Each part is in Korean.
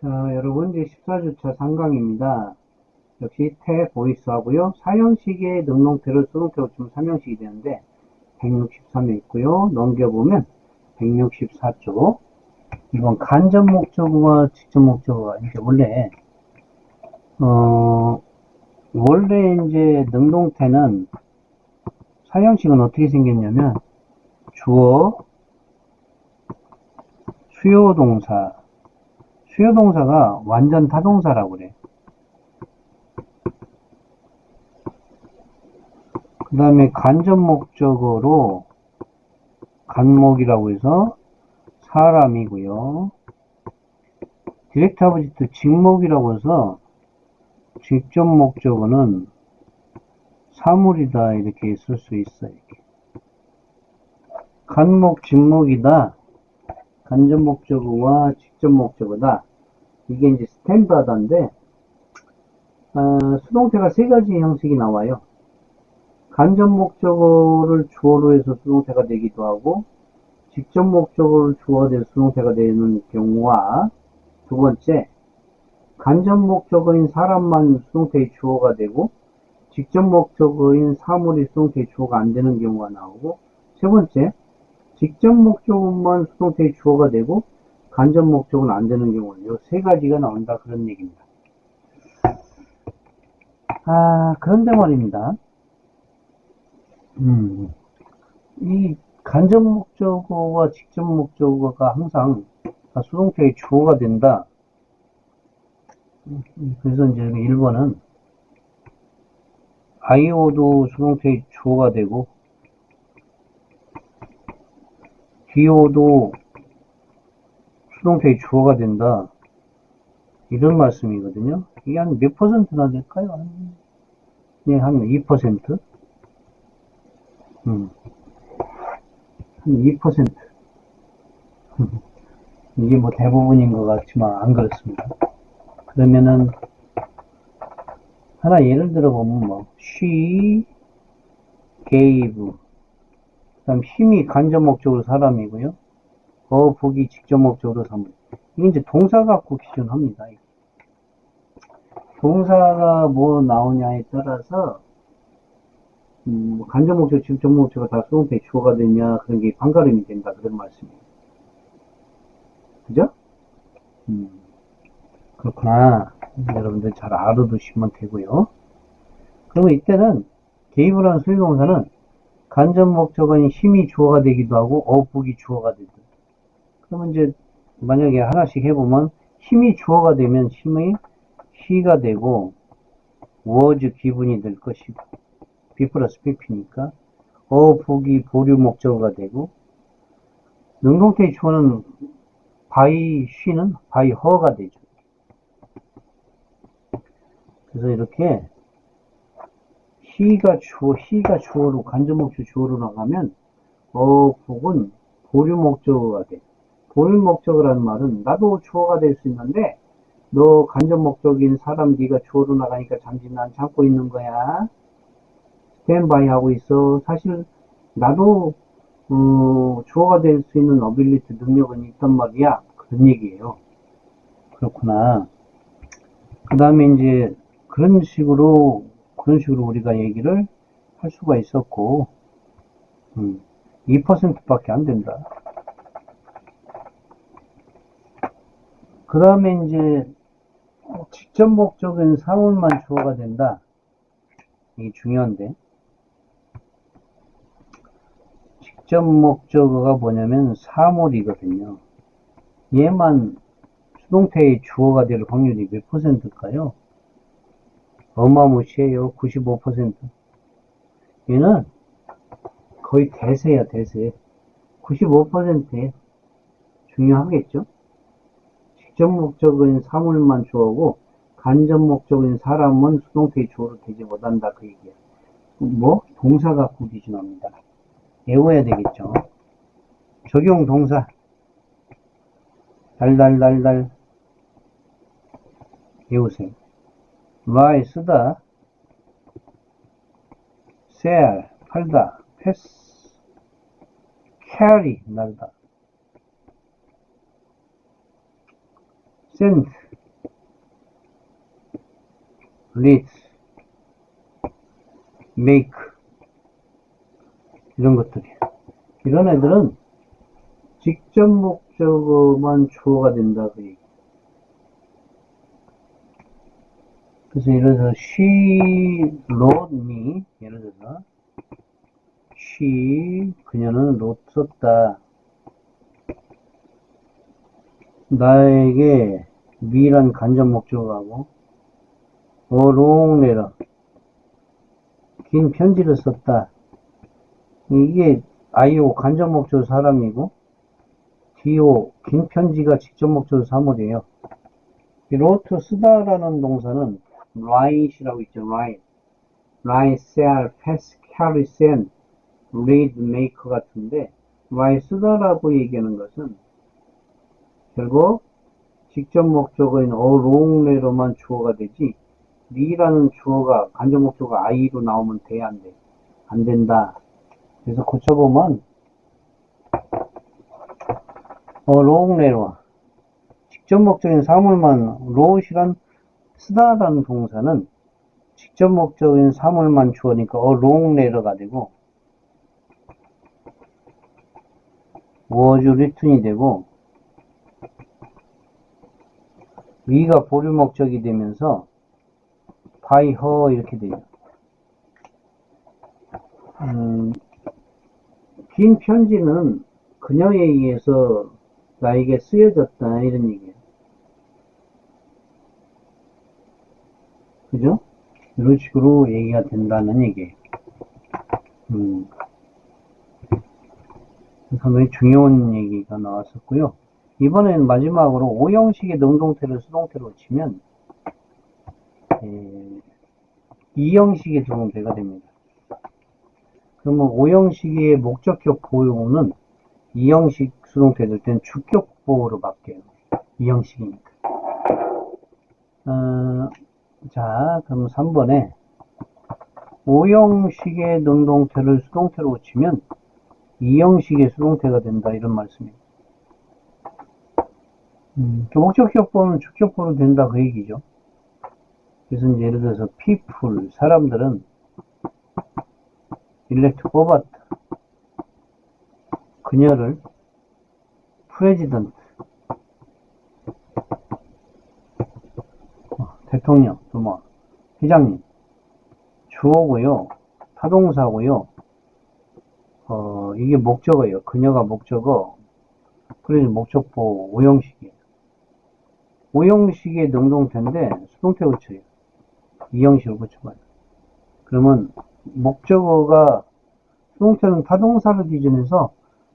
자, 여러분, 이제 14주차 상강입니다. 역시 태 보이스 하고요. 사형식의 능동태를 수동태로 치면 3형식이 되는데, 163에 있고요. 넘겨보면, 164쪽. 이번 간접 목적어와 직접 목적어가 이제 원래, 어, 원래 이제 능동태는 사형식은 어떻게 생겼냐면, 주어, 수요 동사, 수요 동사가 완전 타동사라고 그래. 그 다음에 간접 목적어로 간목이라고 해서 사람이고요. 디렉트 아버지트 직목이라고 해서 직접 목적어는 사물이다 이렇게 쓸 수 있어요. 간목, 직목이다. 간접 목적어와 직접 목적어다. 이게 이제 스탠다드인데 어, 수동태가 세 가지 형식이 나와요. 간접 목적어를 주어로 해서 수동태가 되기도 하고 직접 목적어를 주어로 해서 수동태가 되는 경우와 두 번째 간접 목적어인 사람만 수동태의 주어가 되고 직접 목적어인 사물이 수동태의 주어가 안 되는 경우가 나오고 세 번째 직접 목적어만 수동태의 주어가 되고 간접 목적은 안 되는 경우는 이세 가지가 나온다 그런 얘기입니다. 아 그런데 말입니다. 음, 이 간접 목적어와 직접 목적어가 항상 다 수동태의 주어가 된다. 음, 그래서 이제 1번은 IO도 수동태의 주어가 되고 DO도 수동태의 주어가 된다. 이런 말씀이거든요. 이게 한 몇 퍼센트나 될까요? 한, 네, 한 2%? 음. 한 2%. 이게 뭐 대부분인 것 같지만 안 그렇습니다. 그러면은, 하나 예를 들어 보면 뭐, she gave. 그 다음 힘이 간접 목적으로 사람이고요. 어, 보기 직접 목적으로 사물. 이게 이제 동사 갖고 기준합니다. 동사가 뭐 나오냐에 따라서 음, 뭐 간접 목적, 직접 목적가 다 수동태 주어가 되냐 그런 게 반가름이 된다 그런 말씀이에요. 그죠? 음, 그렇구나. 여러분들 잘 알아두시면 되고요. 그러면 이때는 개입을 한 수유동사는 간접 목적어인 힘이 주어가 되기도 하고 어복이 주어가 되죠. 그러면 이제 만약에 하나씩 해보면 힘이 주어가 되면 힘의 시가 되고 was 기분이 될 것이고 B 플러스 PP니까 어 복이 보류 목적어가 되고 능동태의 주어는 by she는 by her가 되죠. 그래서 이렇게 he가 주어, he가 주어로 간접 목적 주어로 나가면 어 복은 보류 목적어가 돼. 보류 목적어라는 말은 나도 주어가 될 수 있는데 너 간접 목적인 사람 네가 주어로 나가니까 잠시 난 참고 있는 거야. 스탠바이 하고 있어. 사실 나도 어, 주어가 될 수 있는 어빌리티 능력은 있단 말이야. 그런 얘기예요. 그렇구나. 그 다음에 이제 그런 식으로 그런 식으로 우리가 얘기를 할 수가 있었고 음, 2%밖에 안 된다. 그 다음에 이제 직접 목적은 사물만 주어가 된다. 이게 중요한데. 직접 목적어가 뭐냐면 사물이거든요. 얘만 수동태의 주어가 될 확률이 몇 퍼센트일까요? 어마무시해요. 95%. 얘는 거의 대세야, 대세. 95%에 중요하겠죠? 직접 목적은 사물만 주어고 간접 목적인 사람은 수동태의 주어로 되지 못한다 그 얘기야. 뭐 동사 갖고 기준합니다. 외워야 되겠죠. 적용 동사 달달달달 외우세요. 마이 쓰다. sell 팔다. 패스. 캐리 날다. send read 이런 것들이. 이런 애들은 직접 목적어만 주어가 된다고 그 얘기. 그래서 예를 들어서 she wrote me 예를 들어서 she 그녀는 wrote 썼다. 나에게 me란 간접 목적어하고 a long letter. 긴 편지를 썼다. 이게 IO 간접 목적어 사람이고 DO 긴 편지가 직접 목적어 사물이에요. 이 wrote 쓰다라는 동사는 write이라고 있죠 pass, carry, send, read, make 같은데 write 쓰다라고 얘기하는 것은 결국 직접 목적어인 letter만 주어가 되지 me라는 주어가 간접 목적어 I로 나오면 돼, 안 돼? 안 된다. 그래서 고쳐보면 letter 직접 목적인 사물만 wrote이란 쓰다라는 동사는 직접 목적인 사물만 주어니까 long letter가 되고 was written이 되고 위가 보류 목적이 되면서 by her 이렇게 돼요. 음, 긴 편지는 그녀에 의해서 나에게 쓰여졌다 이런 얘기예요. 그죠? 이런 식으로 얘기가 된다는 얘기예요. 음, 상당히 중요한 얘기가 나왔었고요. 이번에는 마지막으로 오형식의 능동태를 수동태로 치면 에, 이형식의 수동태가 됩니다. 그러면 오형식의 목적격 보호는 이형식 수동태 될 때는 주격 보호로 바뀌어요. 이형식이니까. 어, 자, 그럼 3번에 오형식의 능동태를 수동태로 치면 이형식의 수동태가 된다 이런 말씀입니다. 음, 목적격보는 주격보로 된다 그 얘기죠. 그래서 예를 들어서 people 사람들은 elect 뽑았다. 그녀를 president 어, 대통령 회장님 주어고요 타동사고요. 어 이게 목적어예요. 그녀가 목적어. 그래서 목적보 오형식이에요. 오형식의 능동태인데 수동태 고쳐요. 이형식을 고쳐봐요. 그러면 목적어가 수동태는 타동사를 기준해서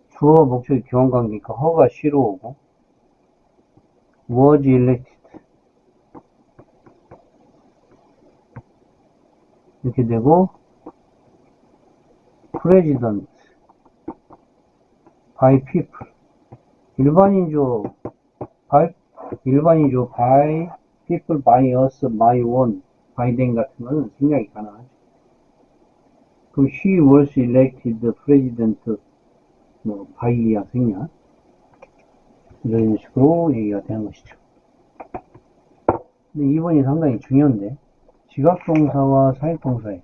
주어 목적이 교환관계니까 허가 쉬로 오고 was elected 이렇게 되고 president by people 일반인조 by 일반인조 by people by us by one them 같은 거는 생략이 가능하죠. 그럼 she was elected president 뭐 by야 생략 이런 식으로 얘기가 되는 것이죠. 근데 2번이 상당히 중요한데 지각동사와 사역동사예요.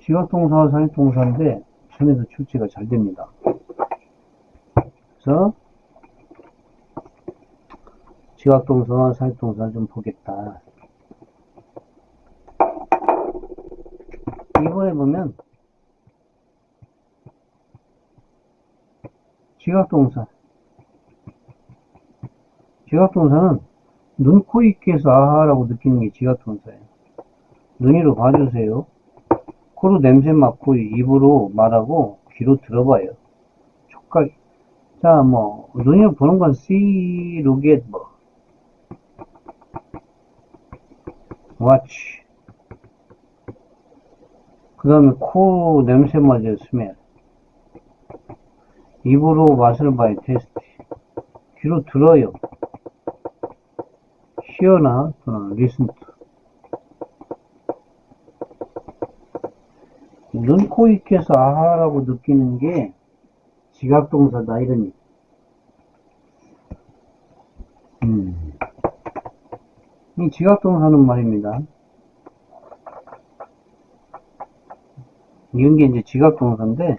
지각동사와 사역동사인데 전에도 출제가 잘 됩니다. 그래서 지각동사와 사역동사를 좀 보겠다. 이번에 보면 지각동사 지각동사는 눈, 코, 입에서 아하라고 느끼는 게 지각동사예요. 눈으로 봐주세요. 코로 냄새 맡고 입으로 말하고 귀로 들어봐요. 촉각. 자, 뭐 눈으로 보는 건 see, look at, 뭐 watch. 그 다음에 코 냄새 맞아요, smell. 입으로 맛을 봐요, 테스트. 귀로 들어요. Hear나 또는 listen. 눈, 코, 입에서 아하라고 느끼는 게 지각동사다 얘기. 음. 이 지각동사는 말입니다. 이런 게 이제 지각동사인데,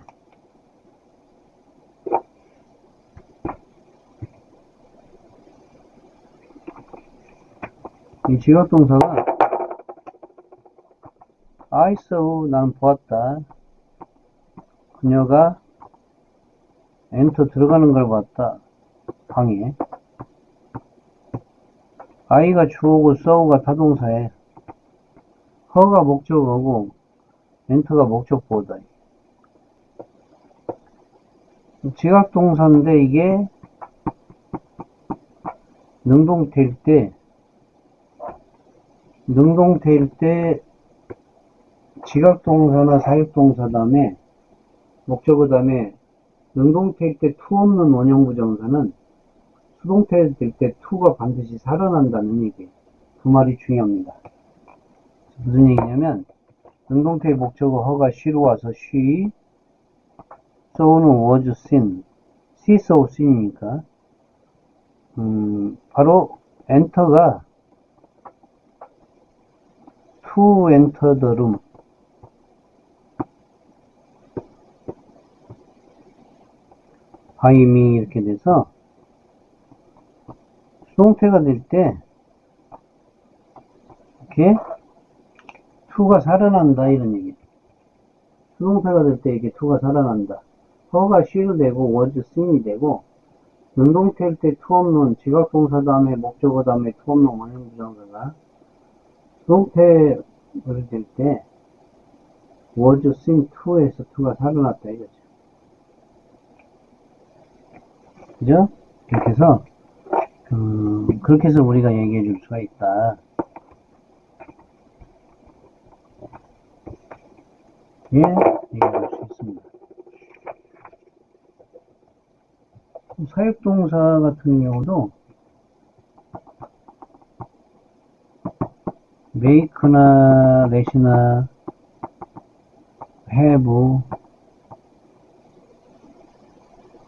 이 지각동사가 I saw, 난 보았다. 그녀가 엔터 들어가는 걸 봤다. 방에. I가 주어고 saw가 타동사에 her가 목적어고 엔터가 목적보다. 지각동사인데 이게 능동태일 때 능동태일 때 지각동사나 사역동사 다음에 목적어 다음에 능동태일 때 투 없는 원형부정사는 수동태 될때 투가 반드시 살아난다는 얘기. 그 말이 중요합니다. 무슨 얘기냐면 능동태의 목적어 허가 쉬로 와서 쉬 so는 was seen see saw seen이니까 음, 바로 엔터가 to enter the room me 이렇게 돼서 수동태가 될 때 이렇게 to가 살아난다 이런 얘기 수동태가 될 때 이렇게 to가 살아난다. 허가 쉬로 되고 was seen이 되고 능동태일 때 to 없는 지각동사 다음에 목적어 다음에 to 없는 원형부정사가 수 동태를 될때 was seen to에서 to가 살아났다 이거죠 그죠? 이렇게 해서 음, 그렇게 해서 우리가 얘기해 줄 수가 있다. 예, 얘기해 줄 수 있습니다. 사역동사 같은 경우도 let이나 have 뭐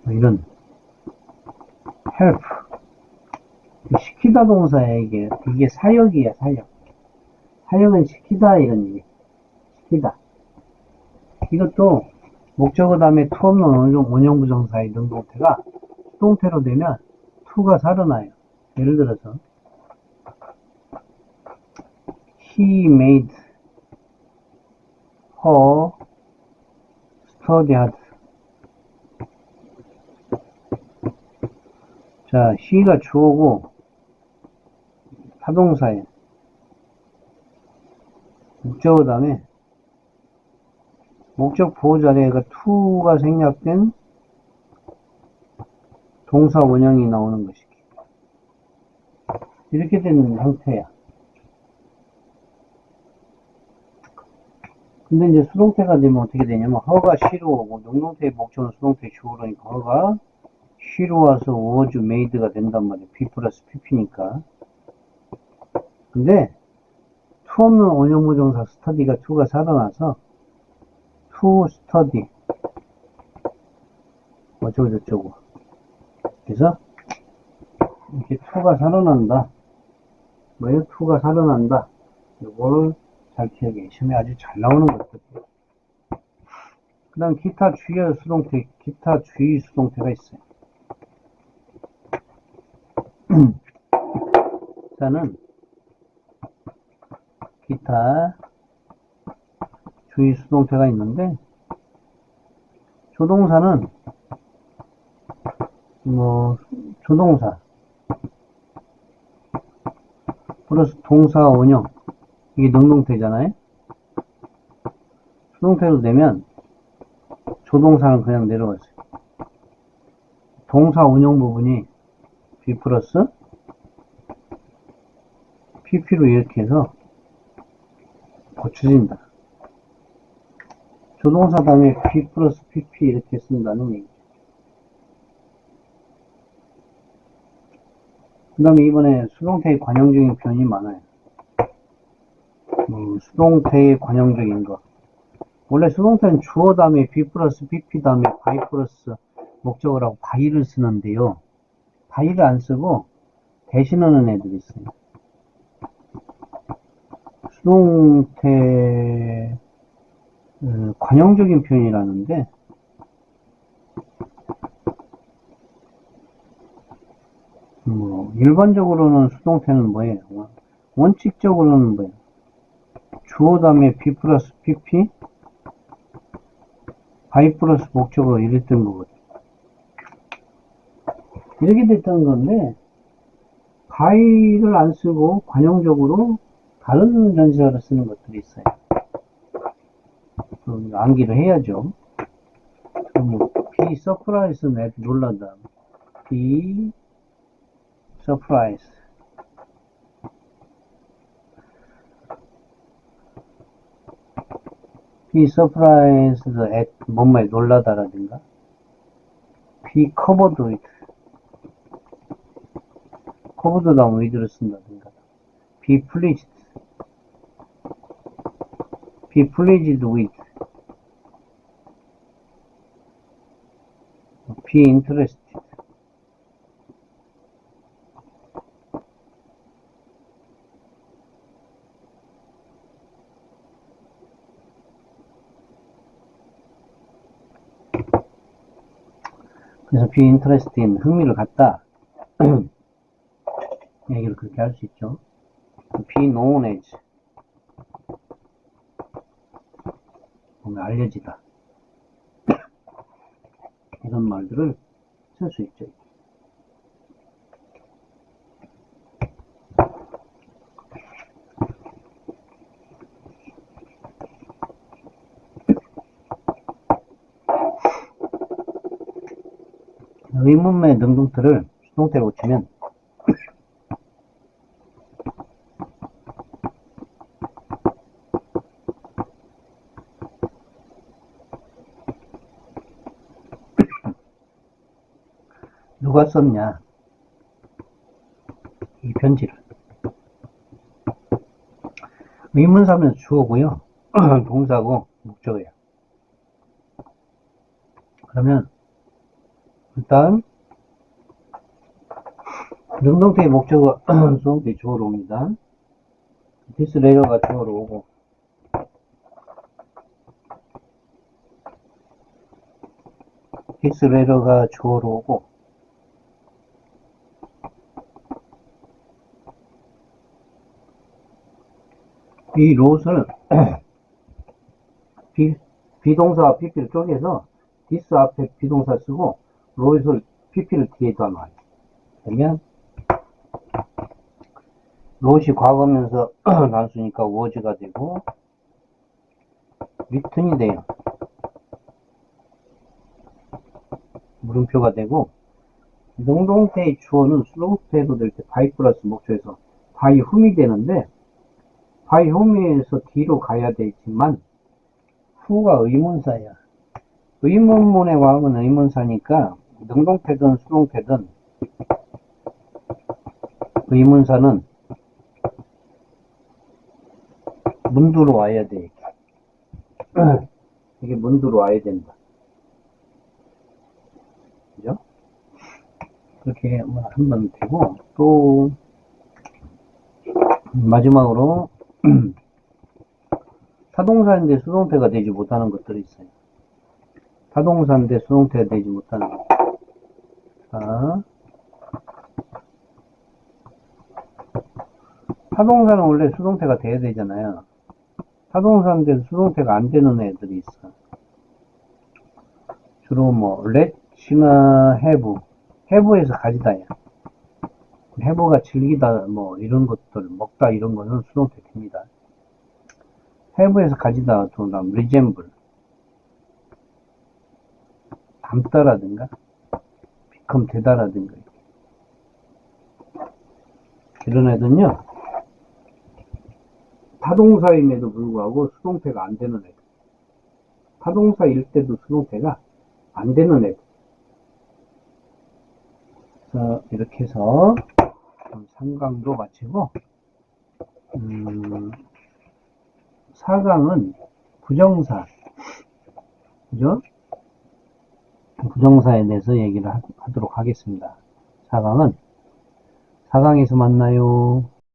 이런. Help. 시키다 동사야 이게. 이게 사역이야 사역. 사역은 시키다 이런 얘기. 시키다. 이것도 목적어 다음에 투 없는 원형, 원형 부정사의 능동태가 수동태로 되면 투가 살아나요. 예를 들어서 he made her study hard 자, she가 주어고 타동사에 목적어 다음에 목적 보호 자리에가 to가 생략된 동사 원형이 나오는 것이기. 이렇게 된 형태야. 근데 이제 수동태가 되면 어떻게 되냐면 허가 시로 오고 능동태의 목적은 수동태 주어로니까 허가 쉬로 와서 was made가 된단 말이에요. B 플러스 PP니까. 근데 to 없는 원형부정사 study가 to가 살아나서 to study 어쩌고 저쩌고 그래서 이렇게 to가 살아난다. 뭐예요? to가 살아난다. 이걸 잘 기억해. 시험에 아주 잘 나오는 것들이에요. 그 다음 기타 주의 수동태, 기타 주의 수동태가 있어요. 자는 기타 주의 수동태가 있는데 조동사는 뭐 조동사 플러스 동사 원형 이게 능동태잖아요 수동태로 되면 조동사는 그냥 내려가세요 동사 원형 부분이 B 플러스 PP로 이렇게 해서 고쳐진다. 조동사 다음에 B 플러스 PP 이렇게 쓴다는 얘기죠. 그 다음에 이번에 수동태의 관용적인 표현이 많아요. 음, 수동태의 관용적인 거. 원래 수동태는 주어 다음에 B 플러스 PP 다음에 바이 플러스 목적어라고 바이를 쓰는데요. 바이를 안 쓰고 대신하는 애들이 있어요. 수동태 어, 관용적인 표현이라는데 뭐 일반적으로는 수동태는 뭐예요? 원칙적으로는 뭐예요? 주어 다음에 B 플러스 PP 바이 플러스 목적어 이랬던 거거든. 이렇게 됐던 건데 바이를 안 쓰고 관용적으로 다른 전시사를 쓰는 것들이 있어요. 그럼 암기를 해야죠. 그럼 뭐, be surprise는 애들 놀란다. be surprise. Be surprised at 뭔뭐에 놀라다라든가 be covered with covered 다음 with를 쓴다든가 be pleased be pleased with be interested 그래서 be interested in 흥미를 갖다. 얘기를 그렇게 할 수 있죠. be known as 알려지다. 이런 말들을 쓸 수 있죠 의문문의 능동태를 수동태로 고치면 누가 썼냐? 이 편지를. 의문사면 주어고요. 동사고 목적어예요. 그러면 일단 능동태의 목적어 수동태 주어로 옵니다. 디스 레이어가 주어로 오고 디스 레이어가 주어로 오고 이 롯을 비, 비동사와 PP를 쪼개서 디스 앞에 비동사 쓰고 롯을 PP를 뒤에다 놔요. 그러면 롯이 과거면서 단수니까 워즈가 되고 리턴이 돼요. 물음표가 되고 능동태의 주어는 수동태도 될때 바이 플러스 목적에서 바이 홈이 되는데 바이 홈에서 뒤로 가야 되지만 후가 의문사야. 의문문의 왕은 의문사니까 능동태든 수동태든 의문사는 문두로 와야 돼. 이게 문두로 와야 된다. 그죠? 그렇게 한번 되고, 또, 마지막으로, 타동사인데 수동태가 되지 못하는 것들이 있어요. 타동사인데 수동태가 되지 못하는 것. 자, 타동사는 원래 수동태가 돼야 되잖아요. 타동사인데 수동태가 안 되는 애들이 있어. 주로 뭐, let이나 have, have에서 가지다야. have가 즐기다, 뭐, 이런 것들, 먹다, 이런 거는 수동태 됩니다. have에서 가지다, 또, 다음, resemble. 닮다라든가, become 되다라든가. 이런 애들은요, 타동사임에도 불구하고 수동태가 안 되는 애들. 타동사일 때도 수동태가 안 되는 애들. 그래서 이렇게 해서 3강도 마치고 음, 4강은 부정사 그죠? 부정사에 대해서 얘기를 하, 하도록 하겠습니다. 4강은 4강에서 만나요.